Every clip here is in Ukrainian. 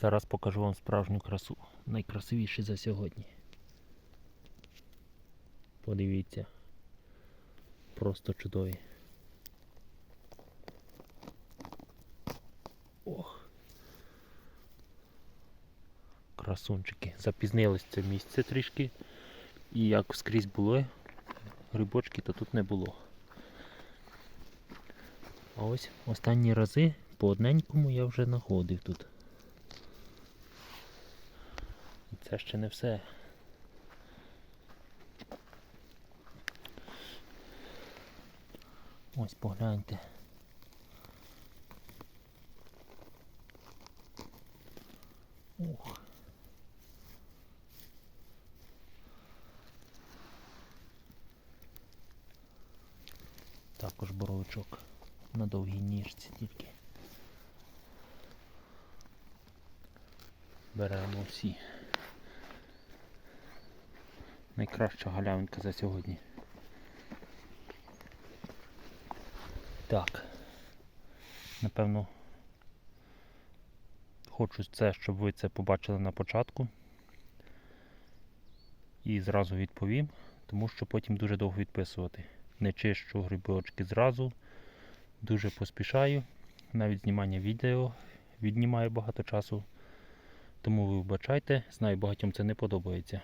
Зараз покажу вам справжню красу. Найкрасивіший за сьогодні. Подивіться. Просто чудові. Ох. Красунчики. Запізнилось це місце трішки. І як скрізь було, грибочки, то тут не було. А ось останні рази по одненькому я вже знаходив тут. І це ще не все. Ось погляньте. Ух. Також боровичок на довгій ніжці тільки. Беремо всі. Найкраща галявинка за сьогодні. Так. Напевно, хочу це, щоб ви це побачили на початку. І зразу відповім, тому що потім дуже довго відписувати. Не чищу грибочки зразу, дуже поспішаю. Навіть знімання відео віднімає багато часу. Тому ви вибачайте, знаю, багатьом це не подобається,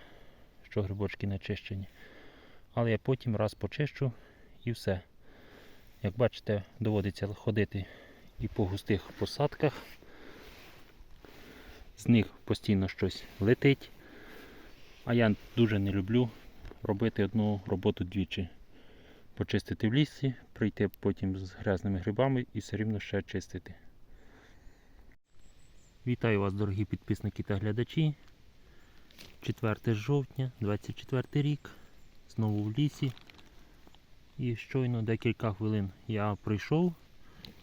що грибочки не чищені. Але я потім раз почищу і все. Як бачите, доводиться ходити і по густих посадках. З них постійно щось летить. А я дуже не люблю робити одну роботу двічі. Почистити в лісі, прийти потім з грязними грибами і все рівно ще чистити. Вітаю вас, дорогі підписники та глядачі. 4 жовтня, 24 рік. Знову в лісі. І щойно декілька хвилин я прийшов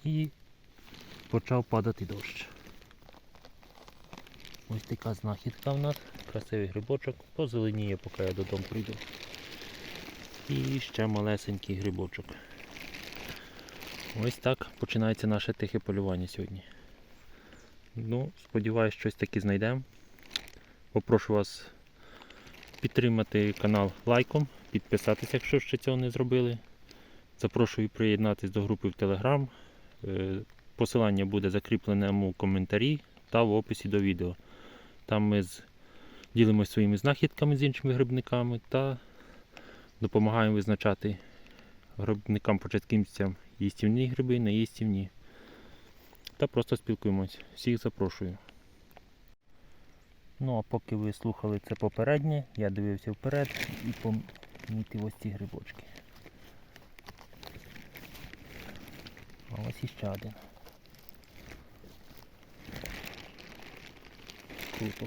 і почав падати дощ. Ось така знахідка в нас, красивий грибочок, позеленіє, поки я додому прийду. І ще малесенький грибочок. Ось так починається наше тихе полювання сьогодні. Ну, сподіваюсь, щось таки знайдемо. Попрошу вас підтримати канал лайком, підписатися, якщо ще цього не зробили. Запрошую приєднатися до групи в Telegram. Е, Посилання буде закріплене у коментарі та в описі до відео. Там ми ділимося своїми знахідками з іншими грибниками та допомагаємо визначати грибникам-початківцям їстівні гриби, неїстівні. Та просто спілкуємось. Всіх запрошую. Ну а поки ви слухали це попереднє, я дивився вперед і помітив ось ці грибочки. А ось іще один. Круто.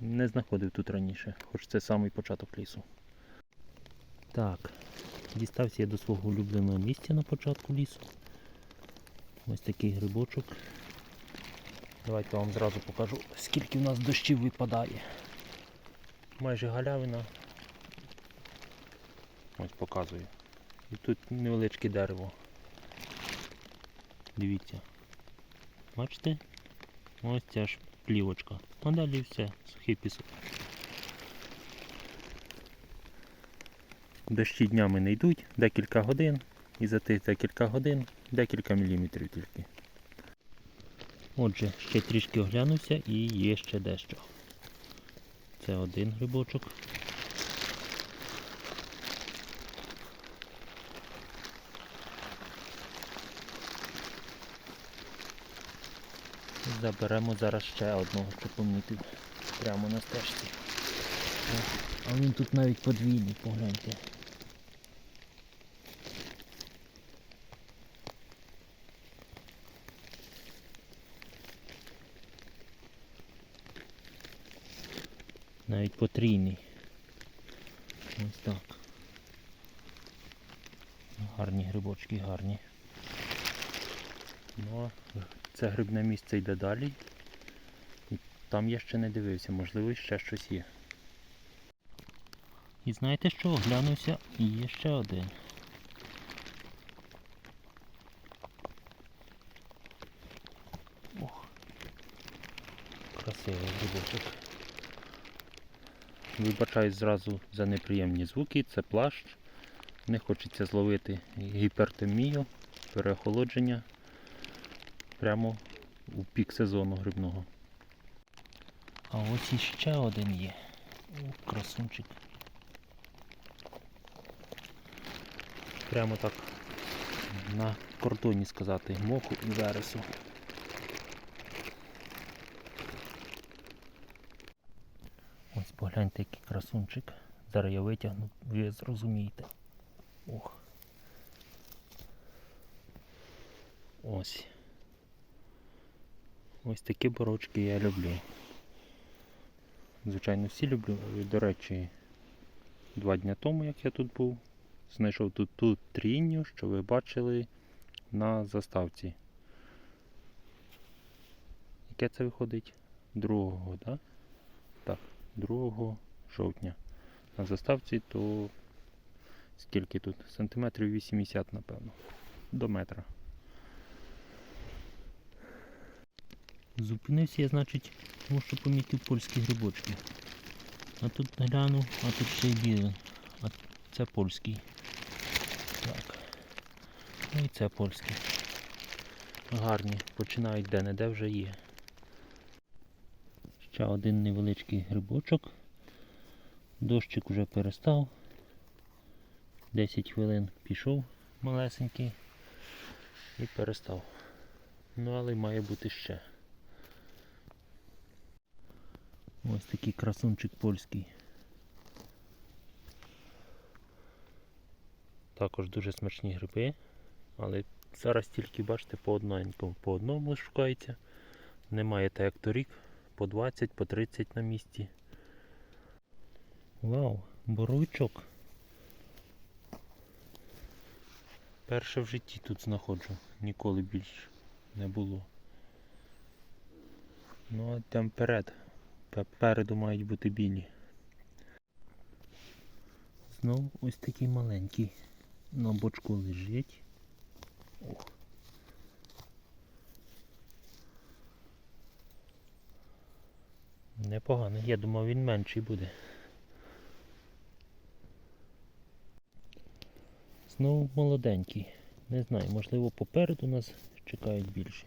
Не знаходив тут раніше, хоч це самий початок лісу. Так, дістався я до свого улюбленого місця на початку лісу. Ось такий грибочок. Давайте вам зразу покажу, скільки в нас дощів випадає. Майже галявина. Ось показую. І тут невеличке дерево. Дивіться. Бачите? Ось ця ж плівочка. А далі все, сухий пісок. Дощі днями не йдуть, декілька годин, і за тих декілька годин декілька міліметрів тільки. Отже, ще трішки оглянувся і є ще дещо. Це один грибочок. Заберемо зараз ще одного, що помітив. Прямо на стежці. А він тут навіть подвійний, погляньте. Навіть потрійний. Ось так. Гарні грибочки, гарні. Ну, це грибне місце йде далі. І там я ще не дивився, можливо ще щось є. І знаєте що, оглянувся і є ще один. Ох. Красивий грибочок. Вибачаюсь зразу за неприємні звуки, це плащ. Не хочеться зловити гіпертомію, переохолодження прямо у пік сезону грибного. А ось іще один є. О, красунчик. Прямо так на кордоні сказати, моху і вересу. Ось погляньте, який красунчик. Зараз я витягну, ви зрозумієте. Ох. Ось. Ось такі борочки я люблю. Звичайно, всі люблю. До речі, два дні тому, як я тут був, знайшов тут ту трінню, що ви бачили на заставці. Яке це виходить? Другого? Так, 2 жовтня. На заставці то скільки тут? Сантиметрів 80, напевно. До метра. Зупинився я, значить, тому що помітив польські грибочки. А тут гляну, а тут ще й білий. А це польський. Так. Ну і це польський. Гарні. Починають де-не-де вже є. Ще один невеличкий грибочок. Дощик вже перестав. 10 хвилин пішов малесенький і перестав. Ну але має бути ще. Ось такий красунчик польський. Також дуже смачні гриби, але зараз тільки бачите по одненькому, по одному шукається. Немає так як торік, по 20, по 30 на місці. Вау, боровичок. Перше в житті тут знаходжу, ніколи більше не було. Ну а там вперед. Попереду мають бути білі. Знову ось такий маленький. На бочку лежить. Ох. Непогано, я думав він менший буде. Знову молоденький. Не знаю, можливо попереду нас чекають більші.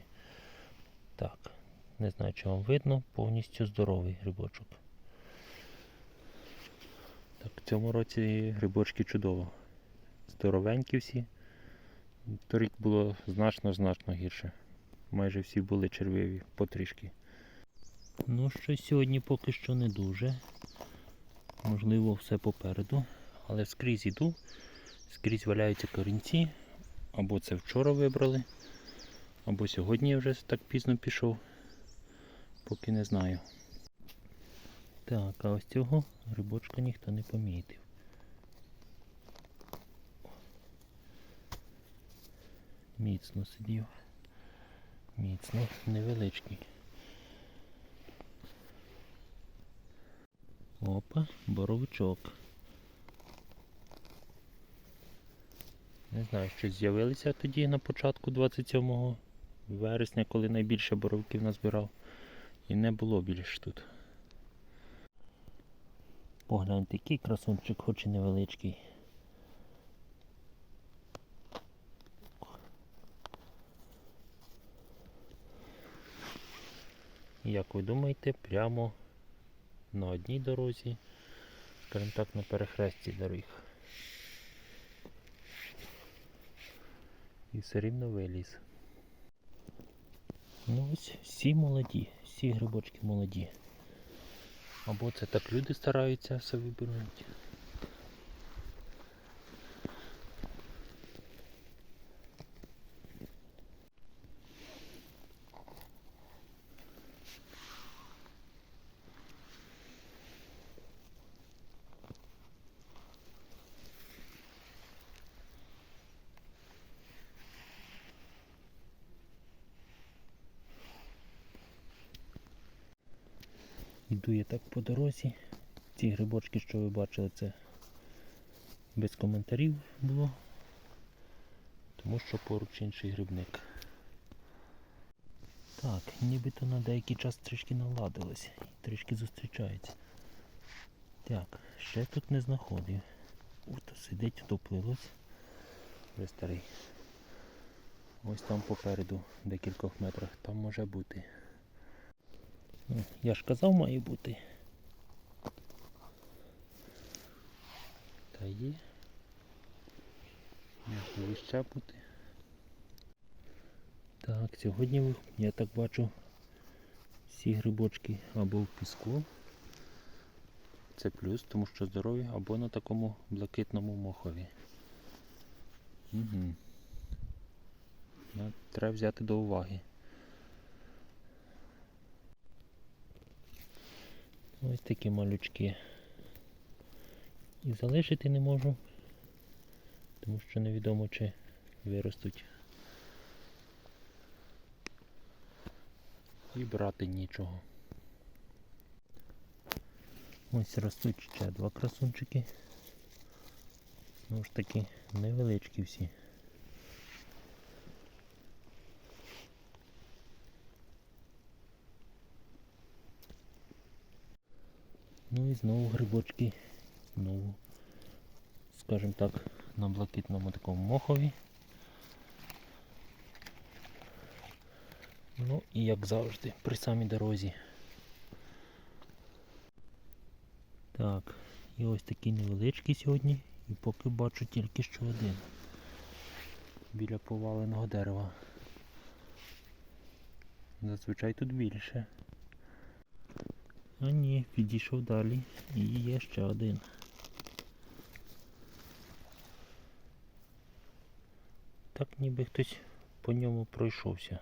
Так, не знаю, чи вам видно, повністю здоровий грибочок. Так, в цьому році грибочки чудово. Здоровенькі всі. Торік було значно-значно гірше. Майже всі були червиві потрішки. Ну, щось сьогодні поки що не дуже. Можливо, все попереду. Але скрізь іду, скрізь валяються корінці. Або це вчора вибрали, або сьогодні я вже так пізно пішов. Поки не знаю. Так, а ось цього грибочка ніхто не помітив. Міцно сидів. Міцно, невеличкий. Опа, боровичок. Не знаю, що з'явилися тоді на початку 27 вересня, коли найбільше боровиків назбирав. І не було більш тут. Погляньте, який красунчик, хоч і невеличкий. Як ви думаєте, прямо на одній дорозі, скажімо так, на перехресті доріг. І все рівно виліз. Ну ось всі молоді, всі грибочки молоді. Або це так люди стараються все вибирають. Йду так по дорозі. Ці грибочки, що ви бачили, це без коментарів було, тому що поруч інший грибник. Так, нібито на деякий час трішки наладилось. Трішки зустрічається. Так, ще тут не знаходив. Ух, то сидить, втоплилось. Вже старий. Ось там попереду, декількох метрах, там може бути. Я ж казав, має бути. Та є. Можливо ще бути. Так, сьогодні я так бачу всі грибочки або в піску. Це плюс, тому що здорові, або на такому блакитному мохові. Угу. Треба взяти до уваги. Ось такі малючки. І залишити не можу, тому що невідомо чи виростуть. І брати нічого. Ось ростуть ще два красунчики. Знову ж таки невеличкі всі. І знову грибочки. Знову, скажімо так, на блакитному такому мохові. Ну і як завжди, при самій дорозі. Так, і ось такі невеличкі сьогодні. І поки бачу тільки що один. Біля поваленого дерева. Зазвичай тут більше. А ні, підійшов далі. І є ще один. Так ніби хтось по ньому пройшовся.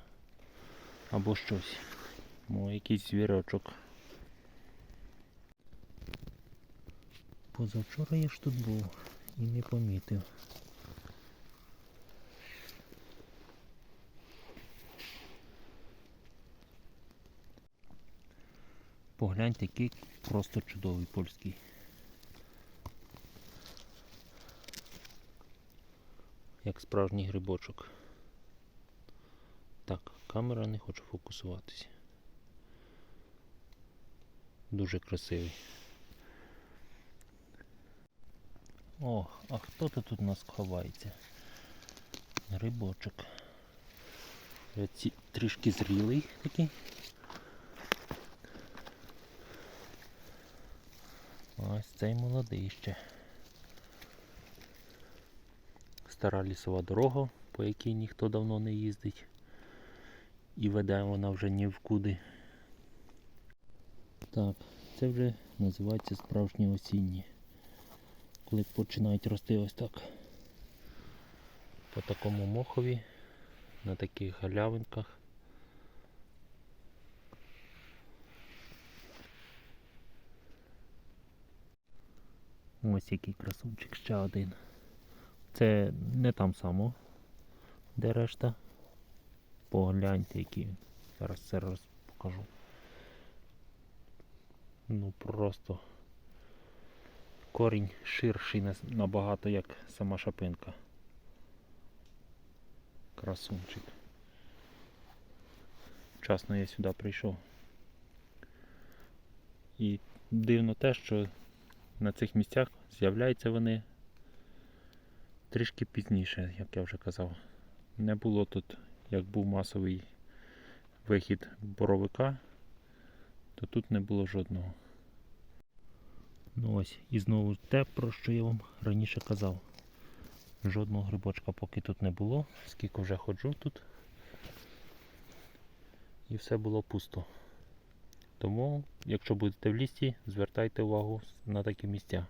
Або щось. Мо якийсь звірочок. Позавчора я ж тут був і не помітив. Погляньте, який просто чудовий польський. Як справжній грибочок. Так, камера не хоче фокусуватися. Дуже красивий. О, а хто то тут у нас ховається? Грибочок. Е, трішки зрілий такий. Ось цей молодий ще. Стара лісова дорога, по якій ніхто давно не їздить. І веде вона вже ні в куди. Так, це вже називається справжні осінні. Коли починають рости ось так. По такому мохові, на таких галявинках. Ось який красунчик, ще один. Це не там само, де решта. Погляньте, які. Зараз це роз покажу. Ну просто корінь ширший набагато, як сама шапинка. Красунчик. Вчасно я сюди прийшов. І дивно те, що на цих місцях з'являються вони трішки пізніше, як я вже казав. Не було тут, як був масовий вихід боровика, то тут не було жодного. Ну ось, і знову те, про що я вам раніше казав. Жодного грибочка поки тут не було, скільки вже ходжу тут. І все було пусто. Тому, якщо будете в лісі, звертайте увагу на такі місця,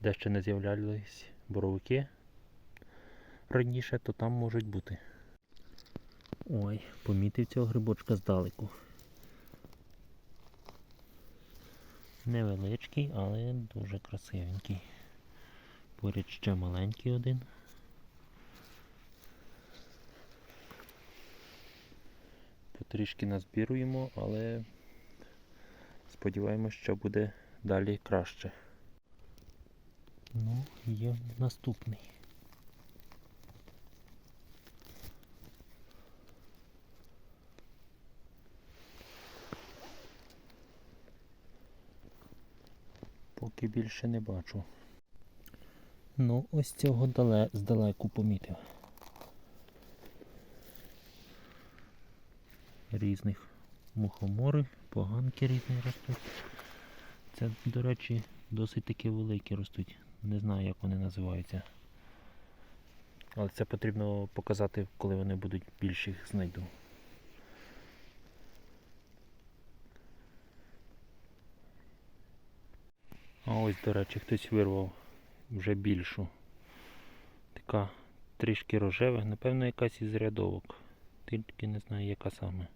де ще не з'являлись боровики раніше, то там можуть бути. Ой, помітив цього грибочка здалеку. Невеличкий, але дуже красивенький. Поряд ще маленький один. Потрішки назбіруємо, але Сподіваємось, що буде далі краще. Ну, є наступний. Поки більше не бачу. Ну, ось цього здалеку помітив. Різних мухоморих поганки різні ростуть. Це, до речі, досить таки великі ростуть. Не знаю, як вони називаються. Але це потрібно показати, коли вони будуть більших знайду. А ось, до речі, хтось вирвав вже більшу. Така трішки рожева, напевно, якась із рядовок. Тільки не знаю, яка саме.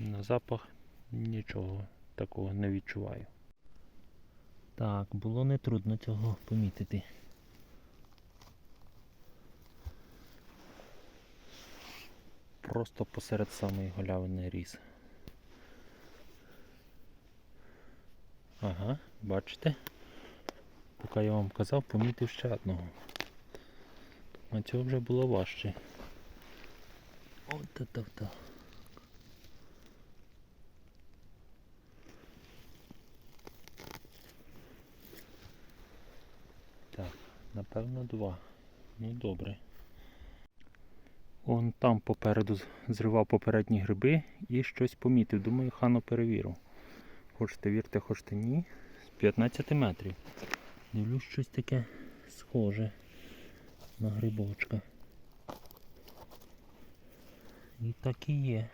На запах нічого такого не відчуваю. Так, було нетрудно цього помітити. Просто посеред самої галявини ріс. Ага, бачите? Поки я вам казав, помітив ще одного. А цього вже було важче. От та та Так, напевно два. Ну добре. Он там попереду зривав попередні гриби і щось помітив. Думаю, хано перевірив. Хочете вірте, хочете ні. З 15 метрів. Дивлюсь щось таке схоже на грибочка. І так і є.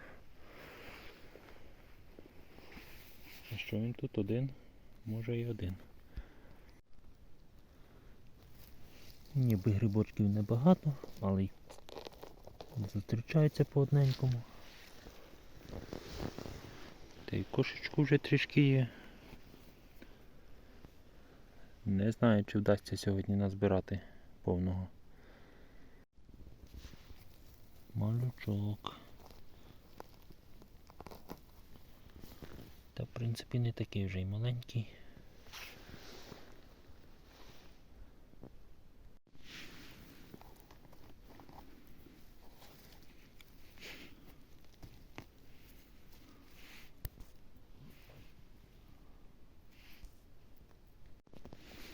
А що він тут один? Може і один. Ніби грибочків небагато, але й зустрічаються по одненькому. Та й кошечку вже трішки є. Не знаю, чи вдасться сьогодні назбирати повного. Малючок. Та в принципі не такий вже й маленький.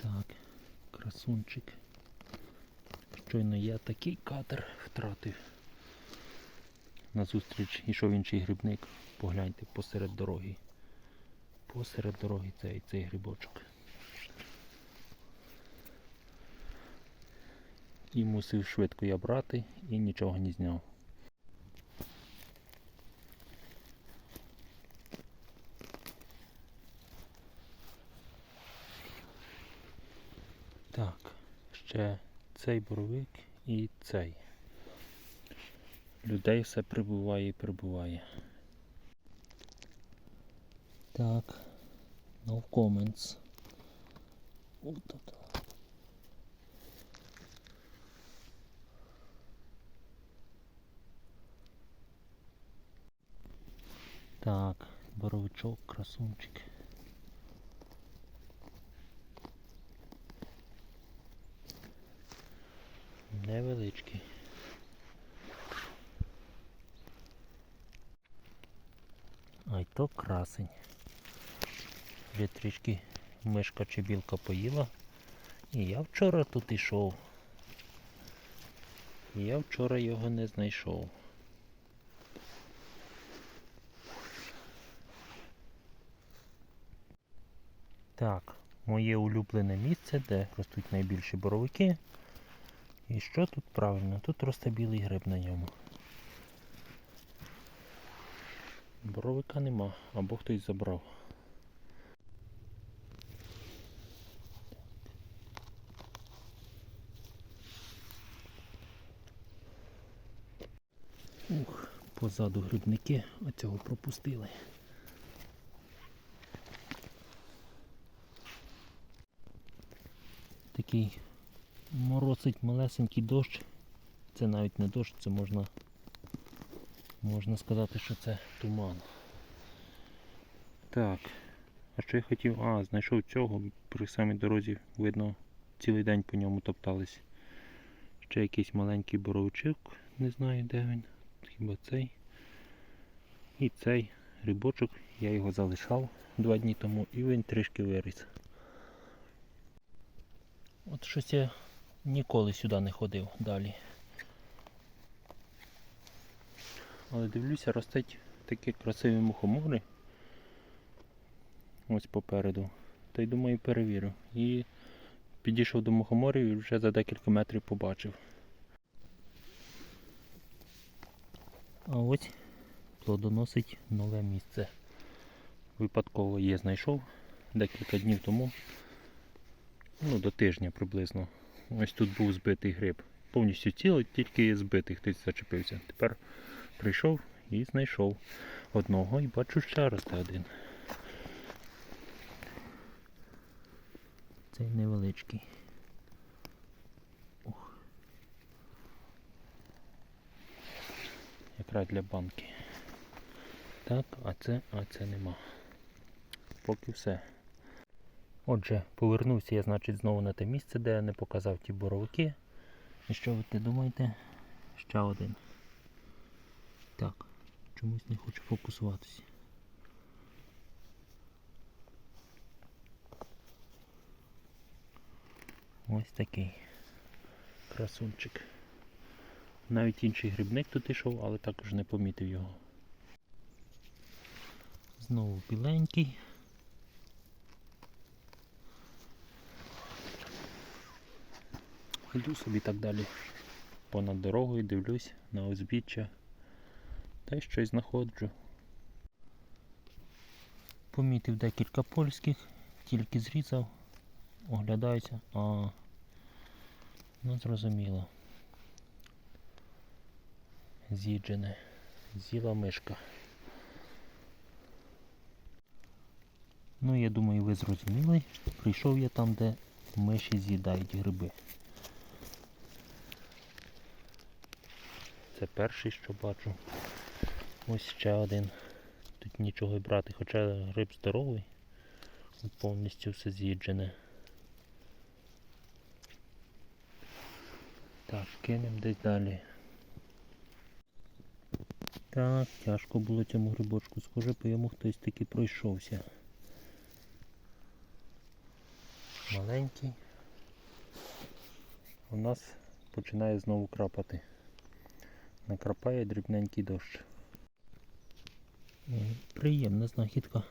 Так, красунчик. Щойно я такий кадр втратив. Назустріч йшов інший грибник. Погляньте посеред дороги. Посеред дороги цей, цей грибочок. І мусив швидко я брати і нічого не зняв. Так, ще цей боровик і цей. Людей все прибуває і прибуває. Так, no comments. Так, боровичок, красунчик. Невеличкий. А й то красень. Вже трішки мишка чи білка поїла. І я вчора тут ішов. І я вчора його не знайшов. Так, моє улюблене місце, де ростуть найбільші боровики. І що тут правильно? Тут росте білий гриб на ньому. Боровика нема, або хтось забрав. Ух, позаду грибники, а цього пропустили. Такий моросить малесенький дощ. Це навіть не дощ, це можна можна сказати, що це туман. Так. А що я хотів? А, знайшов цього, при самій дорозі видно цілий день по ньому топтались. Ще якийсь маленький боровичок, не знаю де він. Хіба цей. І цей грибочок, я його залишав два дні тому і він трішки виріс. От щось я ніколи сюди не ходив далі. Але дивлюся, ростуть такі красиві мухомори. Ось попереду. Та й думаю перевірю. І підійшов до мухоморів і вже за декілька метрів побачив. А ось плодоносить нове місце. Випадково є знайшов декілька днів тому. Ну, до тижня приблизно. Ось тут був збитий гриб. Повністю цілий, тільки збитий хтось зачепився. Тепер прийшов і знайшов одного і бачу ще росте один. Цей невеличкий. Ух. Якраз для банки. Так, а це, а це нема. Поки все. Отже, повернувся я, значить, знову на те місце, де я не показав ті боровики. І що ви думаєте? Ще один. Так, чомусь не хочу фокусуватися. Ось такий красунчик. Навіть інший грибник тут йшов, але також не помітив його. Знову біленький. Йду собі так далі понад дорогою, дивлюсь на узбіччя та й щось знаходжу. Помітив декілька польських, тільки зрізав, оглядаюся, а ну зрозуміло. З'їджене, з'їла мишка. Ну, я думаю, ви зрозуміли. Прийшов я там, де миші з'їдають гриби. Це перший, що бачу. Ось ще один. Тут нічого й брати, хоча гриб здоровий. Повністю все з'їджене. Так, кинемо десь далі. Так, тяжко було цьому грибочку, схоже, по йому хтось таки пройшовся. Маленький. У нас починає знову крапати. Накрапає дрібненький дощ. Приємна знахідка.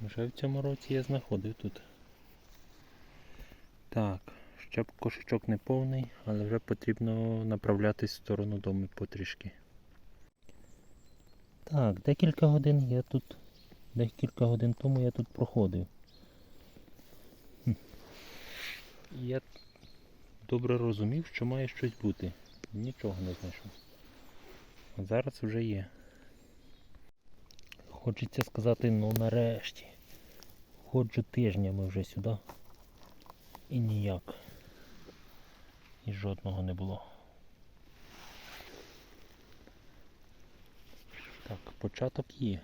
Вже в цьому році я знаходив тут. Так, ще кошечок не повний, але вже потрібно направлятись в сторону дому потрішки. Так, декілька годин я тут, декілька годин тому я тут проходив. Я добре розумів, що має щось бути. Нічого не знайшов. А зараз вже є. Хочеться сказати, ну нарешті. Ходжу тижнями вже сюди. І ніяк. І жодного не було. Так, початок є.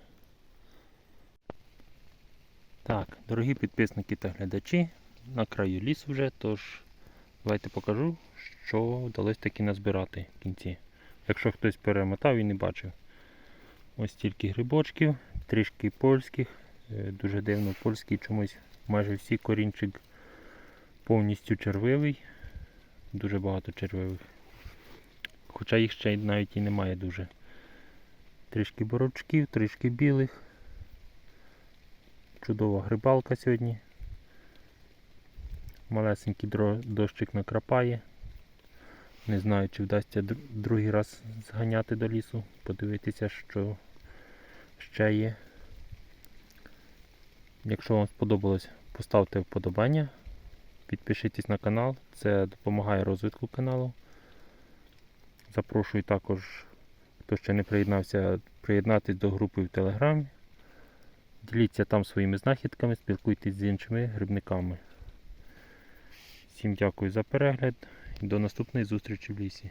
Так, дорогі підписники та глядачі, на краю лісу вже, тож давайте покажу, що вдалося таки назбирати в кінці. Якщо хтось перемотав і не бачив. Ось тільки грибочків, трішки польських. Е, Дуже дивно, польський чомусь майже всі корінчик повністю червивий. Дуже багато червивих. Хоча їх ще навіть і немає дуже. Трішки боровчків, трішки білих. Чудова грибалка сьогодні. Малесенький дощик накрапає. Не знаю, чи вдасться другий раз зганяти до лісу, подивитися, що ще є. Якщо вам сподобалось, поставте вподобання, підпишіться на канал, це допомагає розвитку каналу. Запрошую також, хто ще не приєднався, приєднатись до групи в Телеграмі. Діліться там своїми знахідками, спілкуйтесь з іншими грибниками. Всім дякую за перегляд і до наступної зустрічі в лісі.